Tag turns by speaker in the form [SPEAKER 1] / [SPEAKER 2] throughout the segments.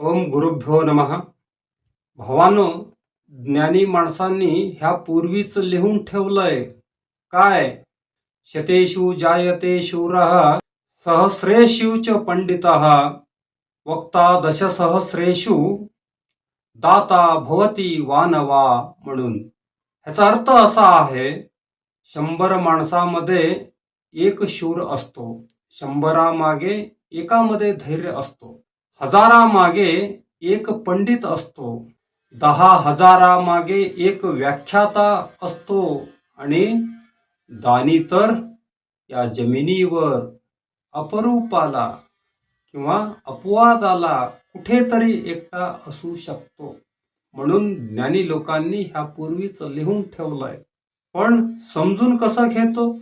[SPEAKER 1] ओम गुरुभ्यो नमः. भवानो ज्ञानी माणसांनी ह्या पूर्वीच लिहून ठेवलंय. काय? शतेषु जायते शूरः सहस्रेषु च पंडितः वक्ता दशसहस्रेषु दाता भवती वानवा म्हणून. ह्याचा अर्थ असा आहे शंभर माणसामध्ये एक शूर असतो. शंभरामागे एकामध्ये धैर्य असतो. हजारामागे एक पंडित असतो. दहा हजारामागे एक व्याख्याता असतो. आणि दानी तर या जमिनीवर अपरूपाला किंवा अपवादाला कुठेतरी एकटा असू शकतो. म्हणून ज्ञानी लोकांनी ह्या पूर्वीच लिहून ठेवलंय. पण समजून कसं घेतो?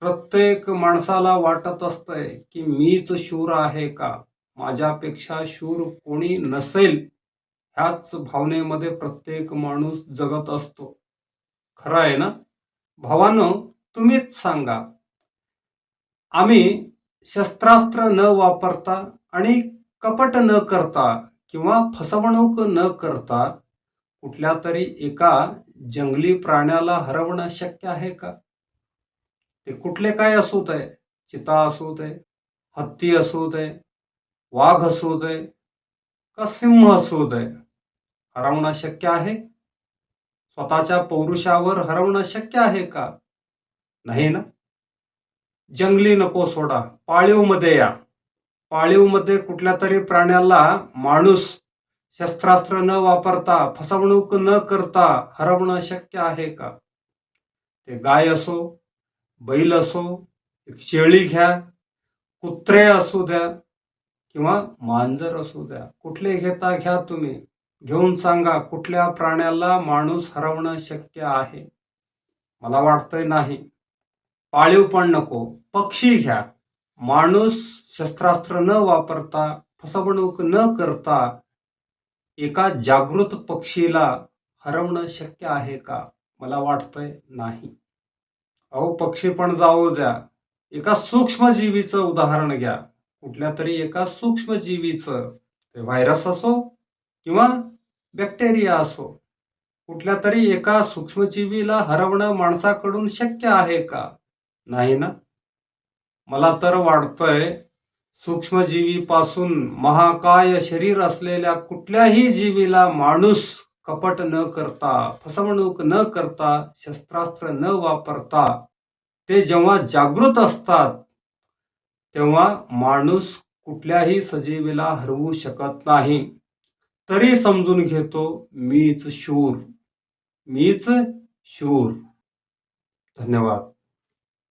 [SPEAKER 1] प्रत्येक माणसाला वाटत असतंय की मीच शूर आहे का? माझ्यापेक्षा शूर कोणी नसेल ह्याच भावनेमध्ये प्रत्येक माणूस जगत असतो. खरं आहे ना? भावानो तुम्हीच सांगा. आम्ही शस्त्रास्त्र न वापरता आणि कपट न करता किंवा फसवणूक न करता कुठल्या तरी एका जंगली प्राण्याला हरवणं शक्य आहे का? ते कुठले काय असू दे चिता असू दे हत्ती असू दे वाघ असू दे का सिंह असू दे हरवणं शक्य आहे? स्वतःच्या पौरुषावर हरवणं शक्य आहे का? नाही ना? जंगली नको सोडा पाळीवमध्ये या. पाळीवमध्ये कुठल्या तरी प्राण्याला माणूस शस्त्रास्त्र न वापरता फसवणूक न करता हरवणं शक्य आहे का? ते गाय असो बैल असो एक शेळी घ्या कुत्रे असू द्या किंवा मांजर असू द्या कुठले घेता घ्या तुम्ही. घेऊन सांगा कुठल्या प्राण्याला माणूस हरवणं शक्य आहे? मला वाटतंय नाही. पाळीव पण नको. पक्षी घ्या. माणूस शस्त्रास्त्र न वापरता फसवणूक न करता एका जागृत पक्षीला हरवणं शक्य आहे का? मला वाटतंय नाही. अहो पक्षी पण जाऊ द्या. एका सूक्ष्मजीवीचं उदाहरण घ्या. कुठल्या तरी एका सूक्ष्मजीवीचं ते व्हायरस असो किंवा बॅक्टेरिया असो कुठल्या तरी एका सूक्ष्मजीवीला हरवणं माणसाकडून शक्य आहे का? नाही ना? मला तर वाटतंय सूक्ष्मजीवीपासून महाकाय शरीर असलेल्या कुठल्याही जीवीला माणूस कपट न करता फसवणूक न करता शस्त्रास्त्र न वापरता ते जेव्हा जागृत असतात तेव्हा माणूस कुठल्याही सजीवीला हरवू शकत नाही. तरी समजून घेतो मीच शूर. मीच शूर. धन्यवाद.